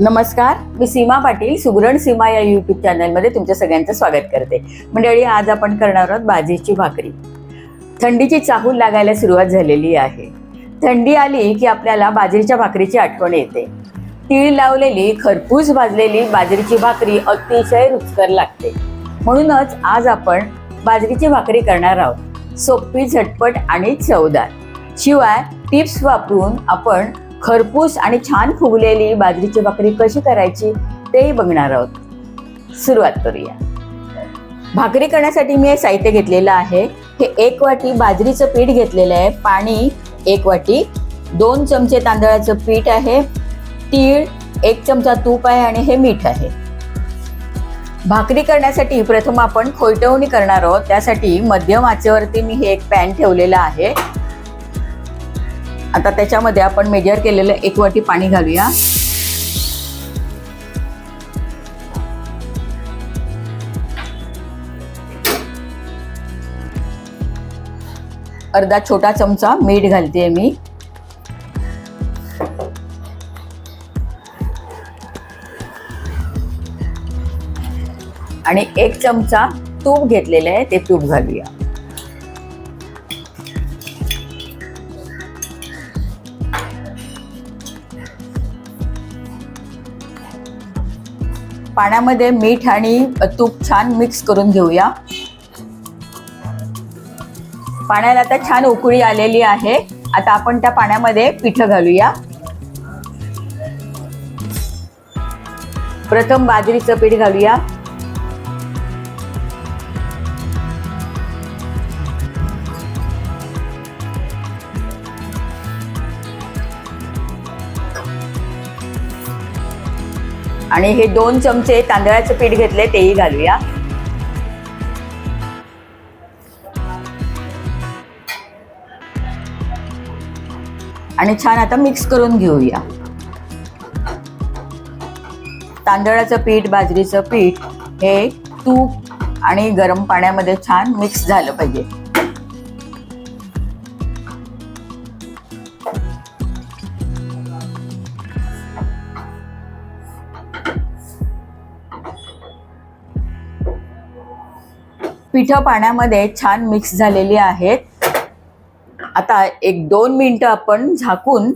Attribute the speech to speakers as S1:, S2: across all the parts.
S1: नमस्कार मी सीमा पाटील सुगरण सीमा या युट्यूब चॅनलमध्ये तुमच्या सगळ्यांचं स्वागत करते. मंडळी आज आपण करणार आहोत बाजरीची भाकरी. थंडीची चाहूल लागायला सुरुवात झालेली आहे. थंडी आली की आपल्याला बाजरीच्या भाकरीची आठवण येते. तीळ लावलेली खरपूस भाजलेली बाजरीची भाकरी अतिशय रुचकर लागते. म्हणूनच आज आपण बाजरीची भाकरी करणार आहोत. सोपी झटपट आणि चवदार. शिवाय टिप्स वापरून आपण खरपूस आणि छान फुगलेली बाजरीची भाकरी कशी करायची तेही बघणार आहोत. सुरुवात करूया. भाकरी करण्यासाठी मी हे साहित्य घेतलेलं आहे. हे एक वाटी बाजरीचं पीठ घेतलेलं आहे. पाणी एक वाटी दोन चमचे तांदळाचं पीठ आहे तीळ एक चमचा तूप आहे आणि हे मीठ आहे. भाकरी करण्यासाठी प्रथम आपण खोयटवणी करणार आहोत. त्यासाठी मध्यम आचेवरती मी हे एक पॅन ठेवलेलं आहे. आता त्याच्यामध्ये आपण मेजर केलेलं एक वाटी पाणी घालूया. अर्धा छोटा चमचा मीठ घालते मी. आणि एक चमचा तूप घेतलेलं आहे ते तूप घालूया. पाण्यामध्ये मीठ आणि तूप छान मिक्स करून घेऊया. पाण्याला आता छान उकळी आलेली आहे. आता आपण त्या पाण्यामध्ये पिठं घालूया. प्रथम बाजरीचं पीठ घालूया. आणि हे दोन चमचे तांदळाचं पीठ घेतले तेही घालूया. आणि छान आता मिक्स करून घेऊया. तांदळाचं पीठ बाजरीचं पीठ हे तूप आणि गरम पाण्यामध्ये छान मिक्स झालं पाहिजे. पिठं पाण्यामध्ये छान मिक्स झालेली आहेत. आता एक दोन मिनटं आपण झाकून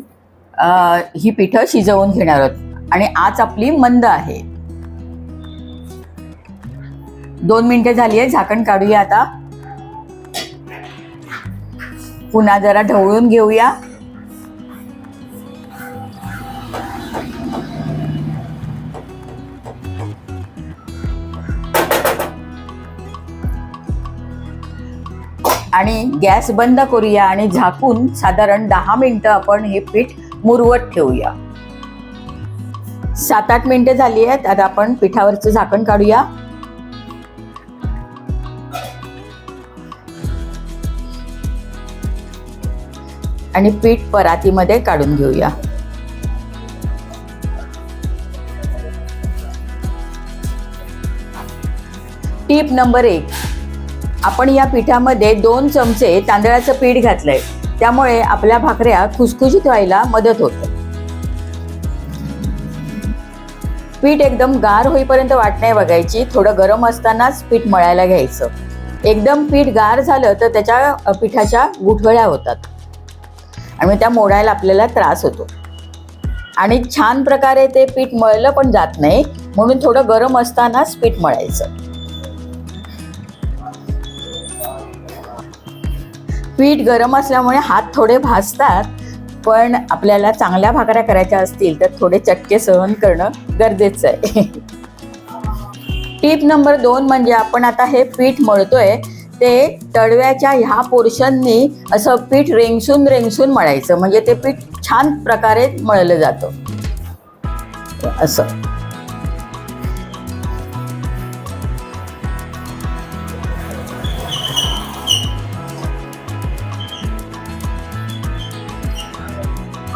S1: ही पिठं शिजवून घेणार आहोत. आणि आज आपली मंद आहे. दोन मिनटं झाली आहे झाकण काढूया आता. पुन्हा जरा ढवळून घेऊया. गॅस बंद करूया आणि झाकून साधारण दहा मिनिटं आपण हे पीठ मुरवत ठेवूया. सात आठ मिनिटं झाली आहेत आता आपण पिठावरचं झाकण काढूया. आणि पीठ परातीमध्ये काढून घेऊया. टीप नंबर एक. आपण या पिठामध्ये दोन चमचे तांदळाचं पीठ घातलंय. त्यामुळे आपल्या भाकऱ्या खुसखुशीत व्हायला मदत होते. पीठ एकदम गार होईपर्यंत वाट नाही बघायची थोडं गरम असतानाच पीठ मळायला घ्यायचं. एकदम पीठ गार झालं तर त्याच्या पिठाच्या गुठळ्या होतात. आणि त्या मोडायला आपल्याला त्रास होतो. आणि छान प्रकारे ते पीठ मळलं पण जात नाही म्हणून थोडं गरम असतानाच पीठ मळायचं. पीठ गरम असल्यामुळे हात थोडे भाजतात पण आपल्याला चांगल्या भाकऱ्या करायच्या असतील तर थोडे चटके सहन करणं गरजेचं आहे. टीप नंबर दोन म्हणजे आपण आता हे पीठ मळतोय ते तडव्याच्या ह्या पोर्शननी असं पीठ रेंगसून रेंगसून मळायचं म्हणजे ते पीठ छान प्रकारे मळलं जातं. असं.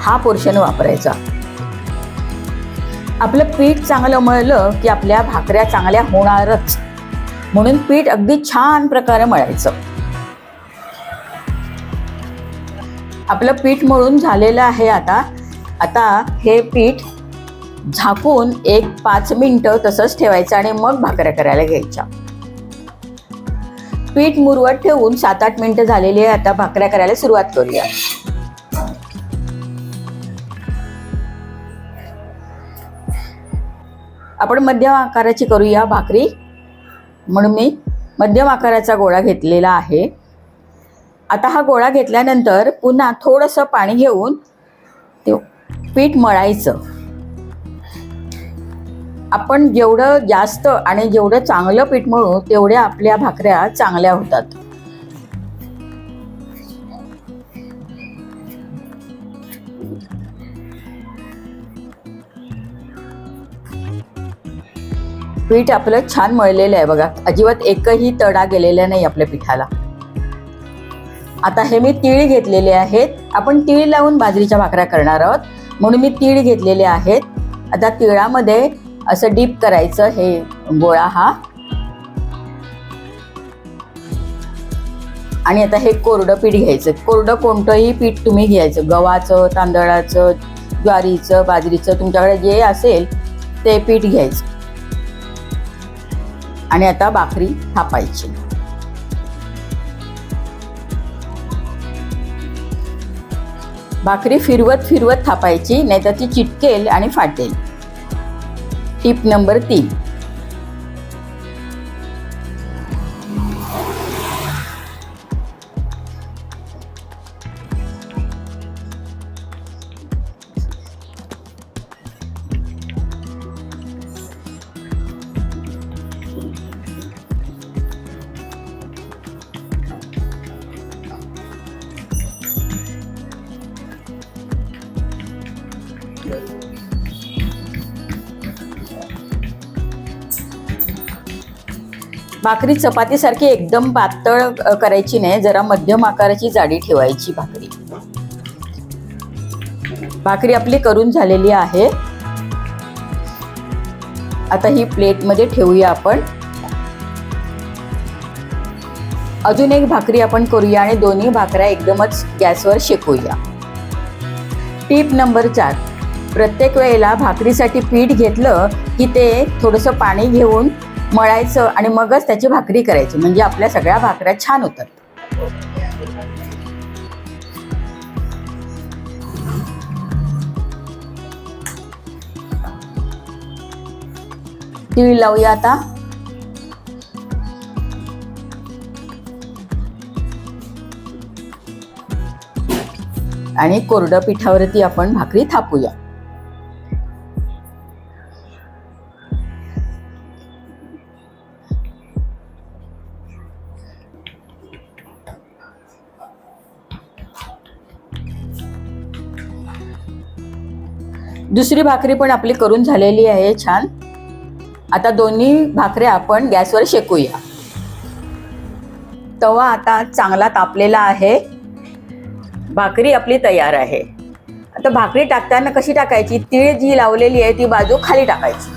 S1: हा पोर्शन वापरायचा. आपलं पीठ चांगलं मळलं की आपल्या भाकऱ्या चांगल्या होणारच. म्हणून पीठ अगदी छान प्रकारे मळायचं. आपलं पीठ मळून झालेलं आहे आता. आता हे पीठ झाकून एक पाच मिनटं तसंच ठेवायचं आणि मग भाकऱ्या करायला घ्यायच्या. पीठ मुरवत ठेवून सात आठ मिनटं झालेली आहे. आता भाकऱ्या करायला सुरुवात करूया. आपण मध्यम आकाराची करूया भाकरी. म्हणून मी मध्यम आकाराचा गोळा घेतलेला आहे. आता हा गोळा घेतल्यानंतर पुन्हा थोडंसं पाणी घेऊन ते पीठ मळायचं. आपण जेवढं जास्त आणि जेवढं चांगलं पीठ मळू तेवढ्या आपल्या भाकऱ्या चांगल्या होतात. पीठ आपलं छान मळलेलं आहे बघा. अजिबात एकही तडा गेलेला नाही आपल्या पिठाला. आता हे मी तीळ घेतलेले आहेत. आपण तीळ लावून बाजरीच्या भाकऱ्या करणार आहोत. म्हणून मी तीळ घेतलेले आहेत. आता तिळामध्ये असं डीप करायचं हे गोळा हा. आणि आता हे कोरडं पीठ घ्यायचं. कोरडं कोणतंही पीठ तुम्ही घ्यायचं. गव्हाचं तांदळाचं ज्वारीचं बाजरीचं तुमच्याकडे जे असेल ते पीठ घ्यायचं. आणि आता भाकरी थापायची. भाकरी फिरवत फिरवत थापायची नाहीतर ती चिटकेल आणि फाटेल. टिप नंबर तीन. भाकरी चपातीसारखी एकदम पातळ करायची नाही जरा मध्यम आकाराची जाडी ठेवायची भाकरी. भाकरी आपली करून झालेली आहे. आता ही प्लेटमध्ये ठेवूया आपण. अजून एक भाकरी आपण करूया आणि दोन्ही भाकऱ्या एकदमच गॅसवर शेकूया. टीप नंबर चार. प्रत्येक वेळेला भाकरीसाठी पीठ घेतलं की ते थोडंसं पाणी घेऊन मळायचं आणि मगच त्याची भाकरी करायची. म्हणजे आपल्या सगळ्या भाकऱ्या छान होतात. तीळ लावूया आता. आणि कोरडं पिठावरती आपण भाकरी थापूया. दुसरी भाकरी पण आपली करून झालेली आहे छान. आता दोन्ही भाकऱ्या आपण गॅसवर शेकूया. तवा आता चांगला तापलेला आहे. भाकरी आपली तयार आहे. आता भाकरी टाकताना कशी टाकायची? तीळ जी लावलेली आहे ती बाजू खाली टाकायची.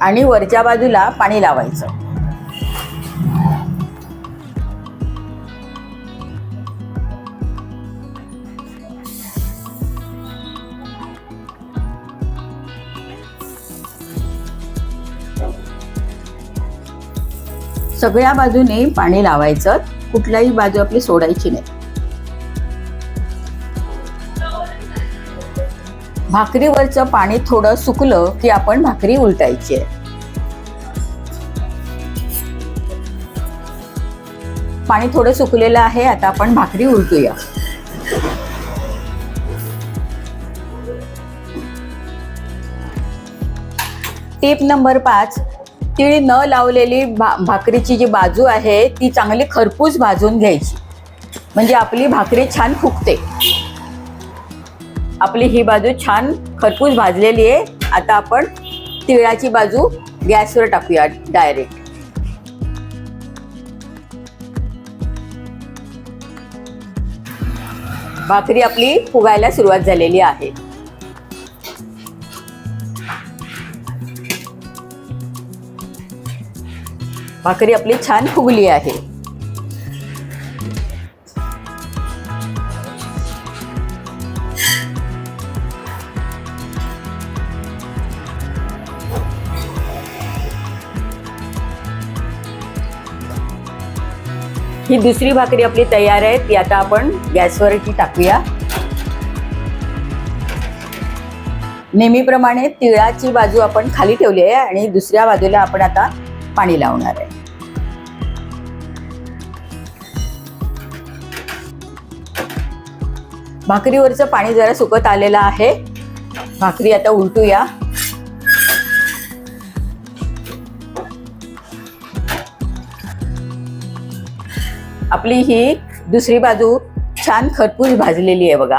S1: आणि वरच्या बाजूला पाणी लावायचं. सगळ्या बाजूने पाणी लावायचं. कुठल्याही बाजू आपली सोडायची नाही. भाकरीवरचं पाणी थोडं सुकलं की आपण भाकरी उलटायची आहे. पाणी थोडं सुकलेलं आहे आता आपण भाकरी उलटूया. टिप नंबर पाच तिळी न लावलेली भा भाकरीची जी बाजू आहे ती चांगली खरपूस भाजून घ्यायची. म्हणजे आपली भाकरी छान फुगते. आपली ही बाजू छान खरपूस भाजलेली आहे. आता आपण तिळाची बाजू गॅसवर टाकूया डायरेक्ट. भाकरी आपली फुगायला सुरुवात झालेली आहे. भाकरी आपली छान फुगली आहे. ही दुसरी भाकरी आपली तयार आहे ती आता आपण गॅसवरती टाकूया. नेहमीप्रमाणे तिळाची बाजू आपण खाली ठेवली आहे आणि दुसऱ्या बाजूला आपण आता पाणी लावणार आहे. भाकरीवरचं पाणी जरा सुकत आलेलं आहे. भाकरी आता उलटूया. आपली ही दुसरी बाजू छान खरपूस भाजलेली आहे बघा.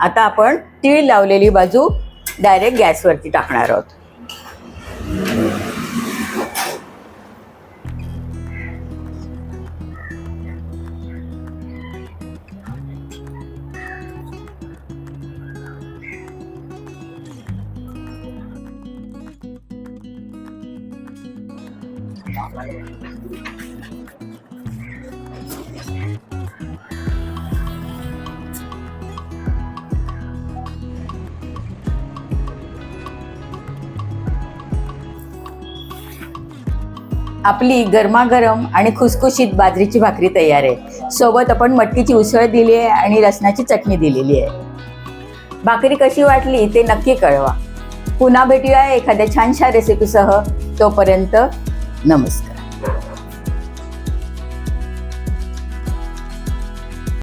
S1: आता आपण तीळ लावलेली बाजू डायरेक्ट गॅसवरती टाकणार आहोत. आपली गरमागरम आणि खुसखुशीत बाजरीची भाकरी तयार आहे. सोबत आपण मटकीची उसळ दिली आहे आणि लसणाची चटणी दिलेली आहे. भाकरी कशी वाटली ते नक्की कळवा. पुन्हा भेटूया एखाद्या छानशा रेसिपीसह तोपर्यंत नमस्कार.